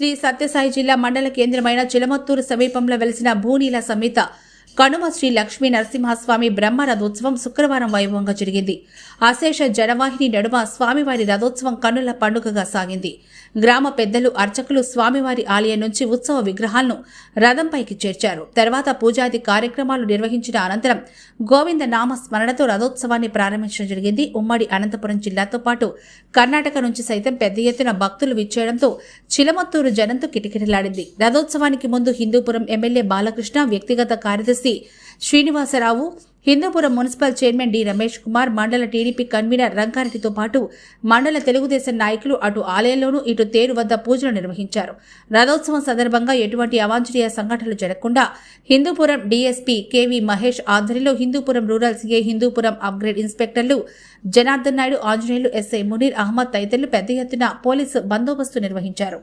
శ్రీ సత్యసాయి జిల్లా మండల కేంద్రమైన చిలమత్తూరు సమీపంలో వెలిసిన భూనీల సమేత కనుమ శ్రీ లక్ష్మీ నరసింహస్వామి బ్రహ్మ రథోత్సవం శుక్రవారం వైభవంగా జరిగింది. అశేష జనవాహిని నడుమ స్వామివారి రథోత్సవం కన్నుల పండుగగా సాగింది. గ్రామ పెద్దలు అర్చకులు స్వామివారి ఆలయం నుంచి ఉత్సవ విగ్రహాలను రథంపైకి చేర్చారు. తర్వాత పూజాది కార్యక్రమాలు నిర్వహించిన అనంతరం గోవింద నామ స్మరణతో రథోత్సవాన్ని ప్రారంభించడం జరిగింది. ఉమ్మడి అనంతపురం జిల్లాతో పాటు కర్ణాటక నుంచి సైతం పెద్ద ఎత్తున భక్తులు విచ్చేయడంతో చిలమత్తూరు జనంతో కిటకిటలాడింది. రథోత్సవానికి ముందు హిందూపురం ఎమ్మెల్యే బాలకృష్ణ వ్యక్తిగత కార్యదర్శి కార్యదర్శి Srinivasarao Hindupuram municipal chairman D Ramesh Kumar mandal TDP convener రంగారెడ్డితో పాటు మండల తెలుగుదేశం నాయకులు అటు ఆలయంలోనూ ఇటు తేరు వద్ద పూజలు నిర్వహించారు. రథోత్సవం సందర్భంగా ఎటువంటి అవాంఛనీయ సంఘటనలు జరగకుండా హిందూపురం డీఎస్పీ కేవి మహేష్ ఆధ్వర్యంలో Hindupuram rural CA Hindupuram upgrade ఇన్స్పెక్టర్లు Janardhan Naidu Anjaneyulu SI Munir Ahmed తదితరులు పెద్ద ఎత్తున పోలీసు బందోబస్తు నిర్వహించారు.